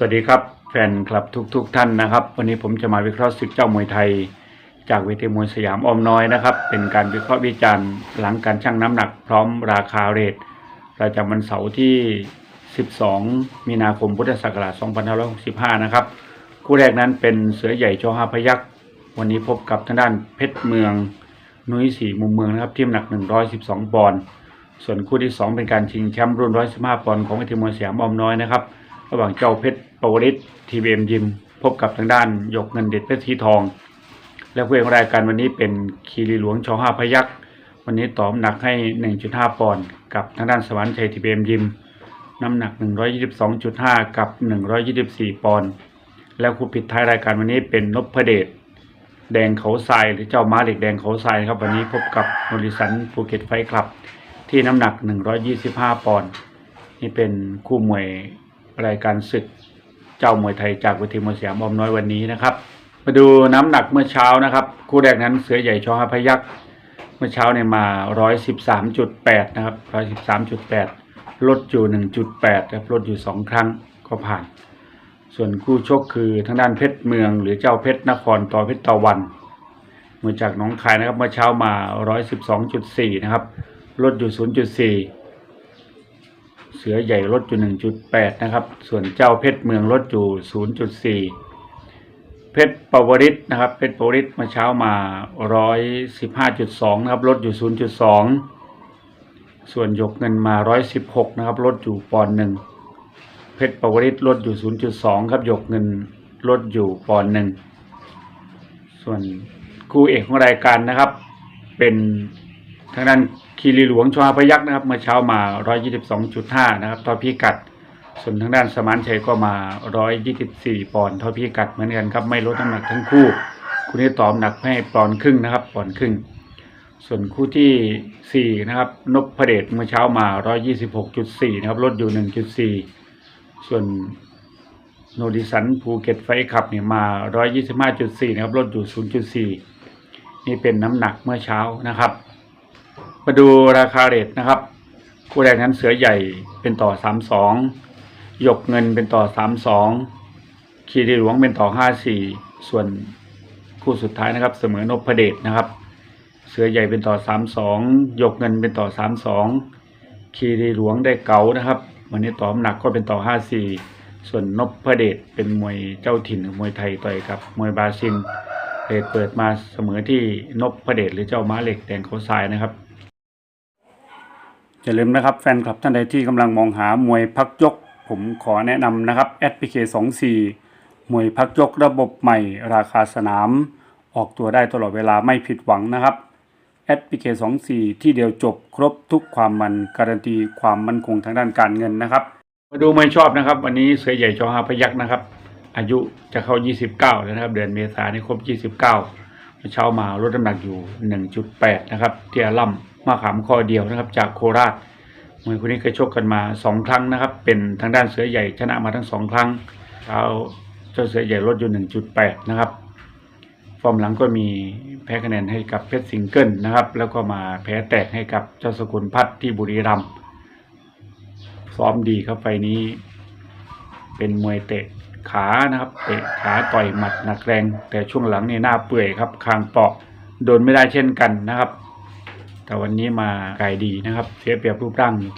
สวัสดีครับแฟนคลับทุกๆทท่านนะครับ วันนี้ผมจะมาวิเคราะห์ศึกเจ้ามวยไทย จากเวทีมวยสยามอมน้อยนะครับ เป็นการวิเคราะห์วิจารณ์หลังการชั่งน้ำหนักพร้อมราคาเรทประจำวันเสาร์ที่ 12 มีนาคมพุทธศักราช 2565 นะครับ คู่แรกนั้นเป็นเสือใหญ่ชอฮาพยักษ์วันนี้พบกับทางด้านเพชรเมืองนุ้ยสีมุมเมืองนะครับที่หนัก 112 ปอนด์ส่วนคู่ที่ 2 เป็นการชิงแชมป์รุ่น 115 ปอนด์ของเวทีมวยสยามอมน้อยนะครับระหว่างเจ้าเพชร ปวริศทีบีเอ็มยิม พบกับทางด้านหยกเงินเด็ดเพชรสีทอง และผู้เอกรายการวันนี้เป็นคีรีหลวงชอห้าพยักษ์วันนี้ตอมหนักให้ 1.5 ปอนด์กับทางด้านสวรรค์ชัยทีบีเอ็มยิม น้ำหนัก 122.5 กับ 124 ปอนด์แล้วคู่ปิดท้ายรายการวันนี้เป็นนพเดชแดงเขาทรายหรือเจ้าม้าเหล็กแดงเขาทรายครับวันนี้พบกับโนริสันภูเก็ตไฟคลับ ที่น้ำหนัก 125 ปอนด์นี่เป็นคู่มวยรายการศึก เจ้ามวยไทยจากเวทีมวยสยามอมน้อยวันนี้นะครับ มาดูน้ำหนักเมื่อเช้านะครับ คู่แรกนั้นเสือใหญ่ชอฮาพยักษ์เมื่อเช้าเนี่ยมา113.8นะครับ113.8ลดอยู่1.8ครับลดอยู่2ครั้งก็ผ่าน ส่วนคู่ชกคือทางด้านเพชรเมือง หรือเจ้าเพชรนครต่อเพชรตะวันมาจากหนองคายนะครับเมื่อเช้ามา 112.4 นะครับ ลดอยู่ 0.4 เสือใหญ่ลดอยู่ 1.8 นะครับ ส่วนเจ้าเพชรเมืองลดอยู่ 0.4 เพชรปวริศนะครับ เพชรปวริศมาเช้ามา 115.2 นะครับ ลดอยู่ 0.2 ส่วนยกเงินมา 116 นะครับ ลดอยู่ปอนหนึ่ง เพชรปวริศลดอยู่ 0.2 ครับ ยกเงินลดอยู่ปอนหนึ่ง ส่วนคู่เอกของรายการนะครับ เป็นทางด้าน คีรีหลวงชวาพยักษ์นะครับเมื่อเช้ามา 122.5 นะครับต่อพิกัด ส่วนทางด้านสมานชัยก็มา 124 ปอนด์ท่าพิกัดเหมือนกันครับ ไม่ลดน้ำหนักทั้งคู่คู่นี้ตอมหนักให้ปอนด์ครึ่งนะครับปอนด์ครึ่ง ส่วนคู่ที่ 4 นะครับนพพเดชเมื่อเช้ามา 126.4 นะครับลดอยู่ 1.4 ส่วนโนดิสันภูเก็ตไฟขับเนี่ยมา 125.4 นะครับลดอยู่ 0.4 นี่เป็นน้ำหนักเมื่อเช้านะครับ มาดูราคาเรทนะครับ คู่แรกนั้นเสือใหญ่เป็นต่อ32หยกเงินเป็นต่อ32คีรีหลวงเป็นต่อ54ส่วนคู่สุดท้ายนะครับ เสมอนพเดชนะครับ เสือใหญ่เป็นต่อ32หยกเงินเป็นต่อ32คีรีหลวงได้เก๋านะครับ วันนี้ต่อหนักก็เป็นต่อ54ส่วนนพเดชเป็นมวยเจ้าถิ่นมวยไทยต่อยกับมวยบราซิลเรทเปิดมาเสมอที่นพเดชหรือเจ้าม้าเหล็กแดงเขาทรายนะครับ อย่าลืมนะครับแฟนคลับท่านใดที่กำลังมองหามวยพักยก ผมขอแนะนำนะครับ SPK 24มวยพักยกระบบใหม่ ราคาสนาม ออกตัวได้ตลอดเวลาไม่ผิดหวังนะครับ SPK 24ที่เดียวจบครบทุกความมันการันตีความมั่นคงทางด้านการเงินนะครับ มาดูไม่ชอบนะครับ วันนี้เสือใหญ่ชอฮาพยักนะครับ อายุจะเข้า 29 แล้วนะครับ เดือนเมษายนนี่ครบ 29เมื่อเช้ามาลดน้ำหนักอยู่ 1.8 นะครับ เตียล่ำ มาขามคอเดียวนะครับ จากโคราชมวยคนนี้เคยชกกันมา2ครั้งนะครับ เป็นทางด้านเสือใหญ่ชนะมาทั้ง2ครั้งเช้าเจ้าเสือใหญ่ลดอยู่1.8นะครับฟอร์มหลังก็มีแพ้คะแนนให้กับเพชรสิงเกิลนะครับ แล้วก็มาแพ้แตกให้กับเจ้าสกุลพัฒที่บุรีรัมย์ซ้อมดีครับไฟนี้ เป็นมวยเตะขานะครับเตะขาต่อยหมัดหนักแรง แต่ช่วงหลังนี่หน้าเปื่อยครับคางเปาะโดนไม่ได้เช่นกันนะครับ แต่วันนี้มาไกลดีนะครับ เสียเปรียบรูปร่างอยู่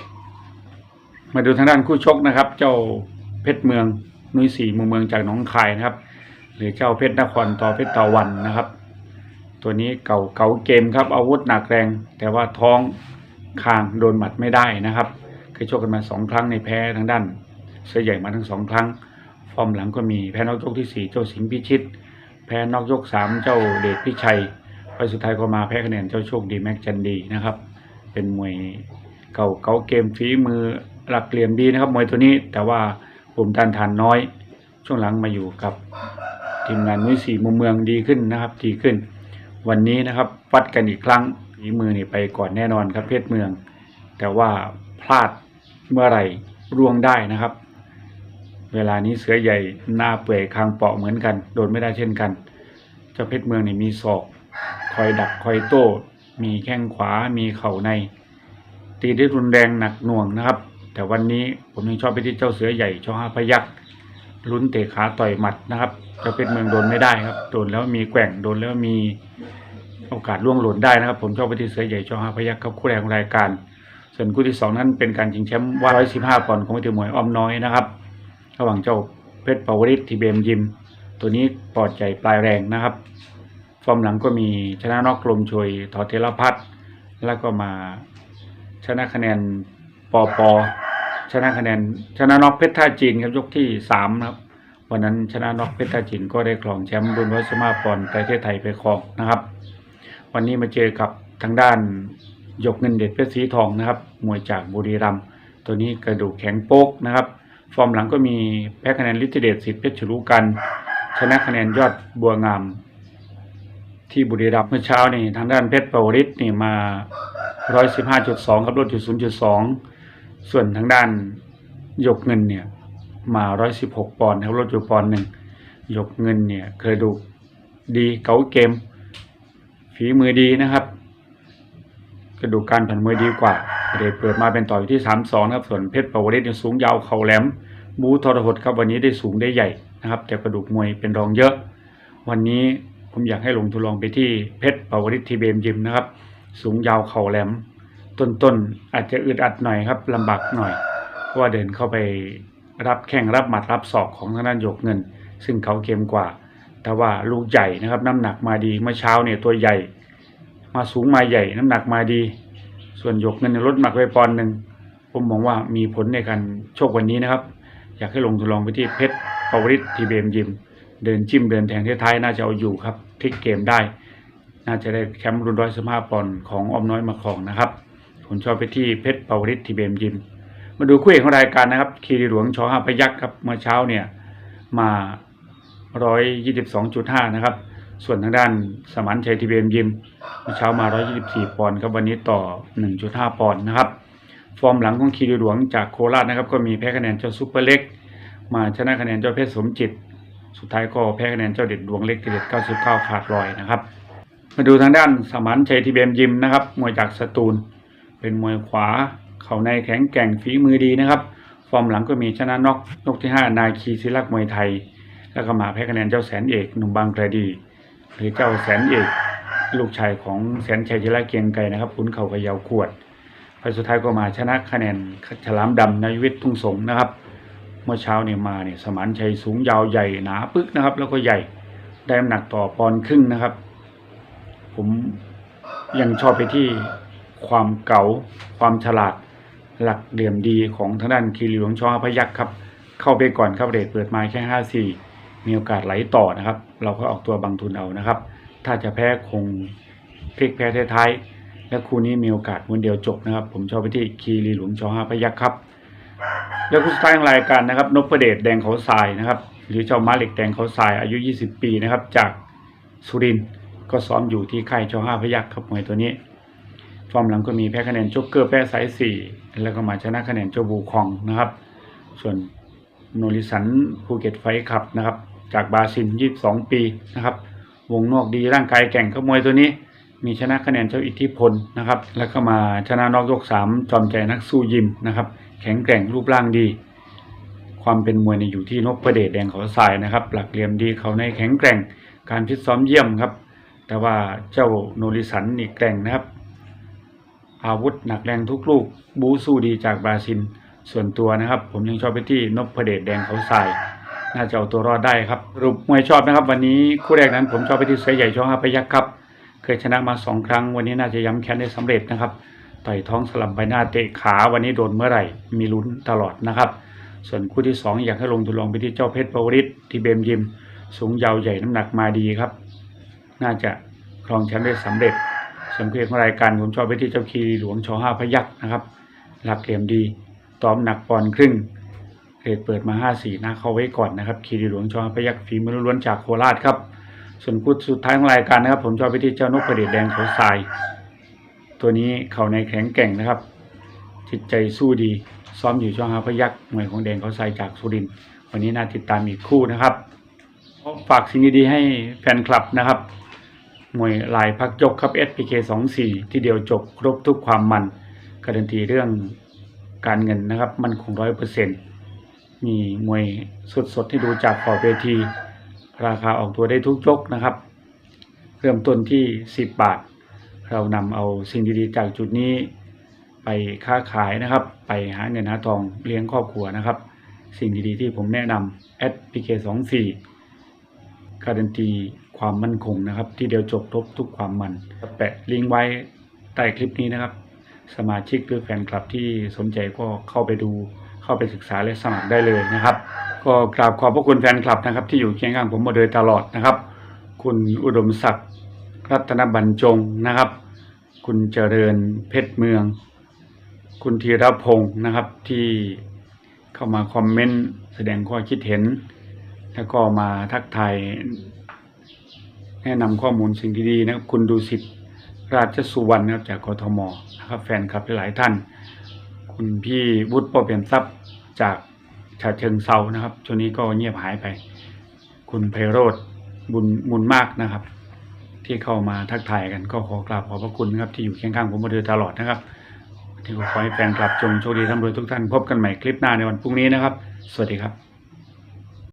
มาดูทางด้านคู่ชกนะครับ เจ้าเพชรเมืองนุ้ยสีมุมเมืองจากหนองคายนะครับ หรือเจ้าเพชรนครต่อเพชรตะวันนะครับ ตัวนี้เก่าเก่าเกมครับ อาวุธหนักแรง แต่ว่าท้องคางโดนหมัดไม่ได้นะครับเคยชกกันมาสองครั้งในแพ้ทางด้าน เสือใหญ่มาทั้งสองครั้ง ฟอร์มหลังก็มีแพ้นอกยกที่สี่เจ้าสิงห์พิชิต แพ้นอกยกสามเจ้าเดชพิชัย ไปสุดท้ายก็มาแพ้คะแนนเจ้าโชคดีแม็กจันดีนะครับ เป็นมวยเก่าเก่าเกมฝีมือหลักเหลี่ยมดีนะครับมวยตัวนี้แต่ว่าปุ่มต้านทานน้อย ช่วงหลังมาอยู่กับทีมงานนุ้ยสี่มุมเมืองดีขึ้นนะครับดีขึ้น วันนี้นะครับวัดกันอีกครั้งฝีมือนี่ไปก่อนแน่นอนครับเพชรเมือง แต่ว่าพลาดเมื่อไหร่ร่วงได้นะครับ เวลานี้เสือใหญ่หน้าเปื่อยคางเปาะเหมือนกัน โดนไม่ได้เช่นกัน เจ้าเพชรเมืองนี่มีศอก คอยดักคอยโต้ มีแข้งขวามีเข่าใน ตีได้รุนแรงหนักหน่วงนะครับ แต่วันนี้ผมยังชอบไปที่เจ้าเสือใหญ่ชอห้าพยักลุ้นเตะขาต่อยหมัดนะครับเจ้าเพชรเมืองโดนไม่ได้ครับโดนแล้วมีแกว่งโดนแล้วมีโอกาสล่วงหล่นได้นะครับ ผมชอบไปที่เสือใหญ่ชอห้าพยัคฆ์ครับคู่แรงรายการ ส่วนคู่ที่สองนั้นเป็นการชิงแชมป์ว่า115ปอนด์ของวิทยมวยอ้อมน้อยนะครับ ระหว่างเจ้าเพชรปาวริศทีเบมยิม ตัวนี้ปลอดใจปลายแรงนะครับ ฟอร์มหลังก็มีชนะนอกลมช่วยทอเทรพัฒน์แล้วก็มาชนะคะแนนปอปอชนะคะแนนชนะนอกเพชรท่าจีนครับยกที่สามครับวันนั้นชนะนอกเพชรท่าจีนก็ได้ครองแชมป์รุ่นวัชมาปอนประเทศไทยไปครองนะครับ วันนี้มาเจอกับทางด้านหยกเงินเด็ดเพชรสีทองนะครับมวยจากบุรีรัมย์ตัวนี้กระดูกแข็งโป๊กนะครับ ฟอร์มหลังก็มีแพ้คะแนนลิทธิเดชสิทธิ์เพชรฉลูกัน ชนะคะแนนยอดบัวงาม ที่บุรีรัมย์เมื่อเช้านี่ทางด้านเพชรปวริศนี่มา 115.2 ครับลดจุด0.2 ส่วนทางด้านหยกเงินเนี่ยมา 116 ปอนด์ครับลดอยู่ปอนด์หนึ่งหยกเงินเนี่ยกระดูกดีเก๋าเกม ฝีมือดีนะครับกระดูกการผ่านมวยดีกว่าเดชเปิดมาเป็นต่ออยู่ที่ 3-2ครับส่วนเพชรปวริศเนี่ยสูงยาวเข่าแหลมบูทรหดครับวันนี้ได้สูงได้ใหญ่นะครับ แต่กระดูกมวยเป็นรองเยอะ วันนี้ ผมอยากให้ลงทุนลองไปที่เพชรปวริศทีเบมยิมนะครับ สูงยาวเข่าแหลม ต้นๆอาจจะอึดอัดหน่อยครับลำบากหน่อย เพราะว่าเดินเข้าไปรับแข้งรับหมัดรับศอกของทางด้านหยกเงิน ซึ่งเขาเกมกว่า แต่ว่าลูกใหญ่นะครับน้ำหนักมาดีเมื่อเช้าเนี่ยตัวใหญ่ มาสูงมาใหญ่น้ำหนักมาดี ส่วนหยกเงินลดหมักไปปอนหนึ่งผมมองว่ามีผลในการโชควันนี้นะครับ อยากให้ลงทุนลองไปที่เพชรปวริศทีเบมยิม เดินจิ้มเดินแทงท้ายๆน่าจะเอาอยู่ครับพลิกเกมได้ น่าจะได้แชมป์รุ่นร้อยสิบห้าปอนด์ของอ้อมน้อยมาครองนะครับผมชอบไปที่เพชรปวริศทีเบมยิม มาดูคู่เอกของรายการนะครับคีรีหลวงชอห้าพยักษ์ครับเมื่อเช้าเนี่ยมา122.5นะครับ ส่วนทางด้านสมานชัยทีเบมยิมเมื่อเช้ามา124ปอนด์ครับวันนี้ต่อ1.5ปอนด์นะครับฟอร์มหลังของคีรีหลวงจากโคราชนะครับก็มีแพ้คะแนนเจ้าซุปเปอร์เล็ก มาชนะคะแนนเจ้าเพชรสมจิต สุดท้ายก็แพ้คะแนนเจ้าเด็ดดวงเล็กทีเด็ด99 ขาดลอยนะครับ มาดูทางด้านสมานชัยทีเบมยิมนะครับ มวยจากสตูล เป็นมวยขวา เข่าในแข็งแกร่งฝีมือดีนะครับ ฟอร์มหลังก็มีชนะน็อกยกที่ 5 นาคีศิลักษ์มวยไทย แล้วก็มาแพ้คะแนนเจ้าแสนเอกหนุ่มบางกระดี หรือเจ้าแสนเอก ลูกชายของแสนชัยจิระเกียงไกรนะครับขุนเข่ากับยาวขวดไปสุดท้ายก็มาชนะคะแนนฉลามดำนายวิทย์ทุ่งสงนะครับ มื่อเช้าเนี่ยมาเนี่ยสมานชัยสูงยาวใหญ่หนาปึกนะครับ แล้วก็ใหญ่ได้น้ำหนักต่อปอนครึ่งนะครับ ผมยังชอบไปที่ความเก๋าความฉลาดหลักเหลี่ยมดีของทางด้านคีรีหลวงชอพยักษ์ครับ เข้าไปก่อนครับเรทเปิดมาแค่ห้าสี่มีโอกาสไหลต่อนะครับ เราก็ออกตัวบังทุนเอานะครับ ถ้าจะแพ้คงพลิกแพ้ท้ายๆและคู่นี้มีโอกาสม้วนเดียวจบนะครับ ผมชอบไปที่คีรีหลวงชอพยักษ์ครับ แล้วคู่สุดท้ายของรายการนะครับนพเดชแดงเขาทรายนะครับ หรือเจ้าม้าเหล็กแดงเขาทรายอายุ 20 ปีนะครับ จากสุรินทร์ก็ซ้อมอยู่ที่ค่ายชอห้าพยักษ์ครับมวยตัวนี้ ฟอร์มหลังก็มีแพ้คะแนนโจ๊กเกอร์แพ้สายสี่แล้วก็มาชนะคะแนนเจ้าบูคองนะครับ ส่วนโนริสันภูเก็ตไฟท์คลับนะครับ จากบราซิล 22 ปีนะครับ วงนอกดีร่างกายแก่งขมวยตัวนี้ มีชนะคะแนนเจ้าอิทธิพลนะครับ แล้วก็มาชนะนอกยก 3 จอมใจนักสู้ยิมนะครับ แข็งแกร่งรูปร่างดี ความเป็นมวยในอยู่ที่นพประเดชแดงเขาทรายนะครับ หลักเหลี่ยมดีเขาในแข็งแกร่งการพิตซ้อมเยี่ยมครับ แต่ว่าเจ้าโนริสันนี่แกร่งนะครับ อาวุธหนักแรงทุกลูกบูสู้ดีจากบราซิลส่วนตัวนะครับ ผมยังชอบไปที่นพเดชแดงเขาทรายน่าจะเอาตัวรอดได้ครับรุปมวยชอบนะครับ วันนี้คู่แรกนั้นผมชอบไปที่เสือใหญ่ช่องห้าพยักครับ เคยชนะมาสองครั้ง วันนี้น่าจะย้ำแค้นได้สำเร็จนะครับ ต่อยท้องสลับใบหน้าเตะขาวันนี้โดนเมื่อไหร่ มีลุ้นตลอดนะครับ ส่วนคู่ที่สองอยากให้ลงทุนลองไปที่เจ้าเพชรปวริศที่เบมยิม สูงยาวใหญ่น้ำหนักมาดีครับ น่าจะครองแชมป์ได้สำเร็จสำเร็จของรายการผมชอบไปที่เจ้าคีรีหลวงชอห้าพยักษ์นะครับ หลักเหลี่ยมดีตอมหนักปอนครึ่งเกรดเปิดมาห้าสี่นะเข้าไว้ก่อนนะครับ คีรีหลวงชอห้าพยักษ์ฝีมือล้วนจากโคราชครับ ส่วนคู่สุดท้ายของรายการนะครับ ผมชอบไปที่เจ้านกกระเดดแดงเขาทราย ตัวนี้เข่าในแข็งแกร่งนะครับ จิตใจสู้ดี ซ้อมอยู่ช่องห้าพยักษ์มวยของแดงเขาทรายจากสุรินวันนี้น่าติดตามอีกคู่นะครับฝากสิ่งดีๆให้แฟนคลับนะครับมวยลายพักยกครับ SPK 24 ที่เดียวจบครบทุกความมัน การันตีเรื่องการเงินนะครับ มันคงร้อยเปอร์เซ็นต์มีมวยสดๆที่ดูจากขอบเวที ราคาออกตัวได้ทุกยกนะครับ เริ่มต้นที่ 10 บาท เรานำเอาสิ่งดีๆ จากจุดนี้ไปค้าขายนะครับ ไปหาเงินหาทองเลี้ยงครอบครัวนะครับ สิ่งดีๆ ที่ผมแนะนำแอด PK24 การันตีความมั่นคงนะครับ ที่เดียวจบครบทุกความมันแปะลิงก์ไว้ใต้คลิปนี้นะครับ สมาชิกหรือแฟนคลับที่สนใจก็เข้าไปดูเข้าไปศึกษาและสมัครได้เลยนะครับ ก็กราบขอบพระคุณแฟนคลับนะครับ ที่อยู่เคียงข้างผมมาโดยตลอดนะครับ คุณอุดมศักดิ์ รัตนบรรจงนะครับ คุณเจริญเพชรเมือง คุณธีรพงศ์นะครับที่เข้ามาคอมเมนต์แสดงความคิดเห็น แล้วก็มาทักทายแนะนำข้อมูลสิ่งดีๆนะครับ คุณดูสิทธิ์ราชสุวรรณนะครับจากกทมนะครับแฟนคลับหลายท่าน คุณพี่วุฒิปอเปลี่ยนทรัพย์จากฉะเชิงเซานะครับช่วงนี้ก็เงียบหายไป คุณไพโรธบุญมุนมากนะครับ ที่เข้ามาทักทายกันก็ขอกราบขอบพระคุณนะครับที่อยู่เคียงข้างผมมาโดยตลอดนะครับที่ขอให้แฟนคลับจงโชคดีร่ำรวยทุกท่านพบกันใหม่คลิปหน้าในวันพรุ่งนี้นะครับ สวัสดีครับ